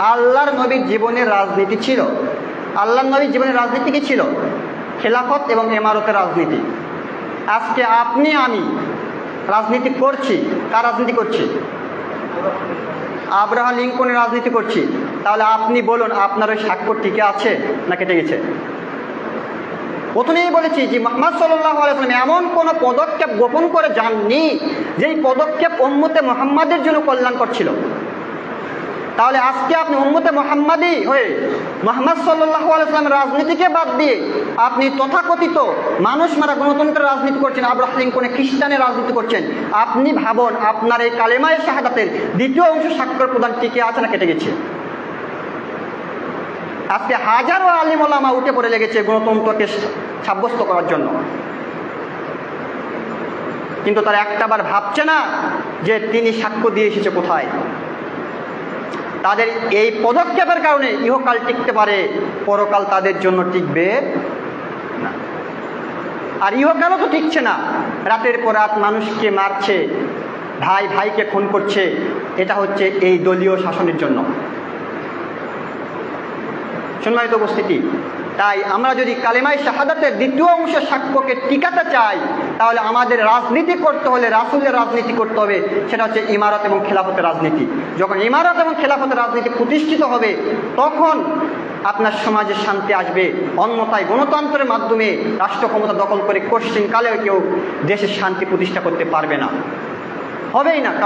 আল্লাহর নবীর জীবনের রাজনীতি ছিল। আল্লাহর নবীর জীবনের রাজনীতি কি ছিল? খেলাফত এবং এমারতের রাজনীতি। আজকে আপনি, আমি রাজনীতি করছি। কার রাজনীতি করছি? আব্রাহাম লিঙ্কনের রাজনীতি করছি। তাহলে আপনি বলুন, আপনার ওই স্বাক্ষর টিকে আছে না কেটে গেছে? প্রথমেই বলেছি যে মোহাম্মদ সাল্লাহ আলাইসলাম এমন কোনো পদক্ষেপ গোপন করে যাননি, যেই পদক্ষেপ উম্মতে মোহাম্মদের জন্য কল্যাণ ছিল। তাহলে আজকে আপনি উম্মতে মোহাম্মদই হয়ে মোহাম্মদ সাল্লাহ আলাইসলামের রাজনীতিকে বাদ দিয়ে আপনি তথাকথিত মানুষ মারা গণতন্ত্রের রাজনীতি করছেন আব্রাহিম কোনে খ্রিস্টানের রাজনীতি করছেন, আপনি ভাবন আপনার এই কালেমায় শাহাদাতের দ্বিতীয় অংশ স্বাক্ষর প্রদান টিকে আছে না কেটে গেছে? আজকে হাজারো আলিম ওলামা উঠে পড়ে লেগেছে গণতন্ত্রকে সাব্যস্ত করার জন্য। কিন্তু তারা একটাবার ভাবছে না যে তিনি সাক্ষ্য দিয়ে এসেছে কোথায়। তাদের এই পদক্ষেপের কারণে ইহকাল টিকতে পারে, পরকাল তাদের জন্য টিকবে না। আর ইহকালও তো টিকছে না। রাতের পর রাত মানুষকে মারছে, ভাই ভাইকে খুন করছে, এটা হচ্ছে এই দলীয় শাসনের জন্য। সম্মানিত উপস্থিতি তাই আমরা যদি কালেমাই শাহাদাতের দ্বিতীয় অংশ সাক্ষ্যকে টিকাতে চাই, তাহলে আমাদের রাজনীতি করতে হলে রাসুলের রাজনীতি করতে হবে। সেটা হচ্ছে ইমারত এবং খেলাফতের রাজনীতি। যখন ইমারত এবং খেলাফতের রাজনীতি প্রতিষ্ঠিত হবে, তখন আপনার সমাজে শান্তি আসবে। অন্যথায় গণতন্ত্রের মাধ্যমে রাষ্ট্র ক্ষমতা দখল করে কোশ্চিন কালেও কেউ দেশের শান্তি প্রতিষ্ঠা করতে পারবে না। হবেই না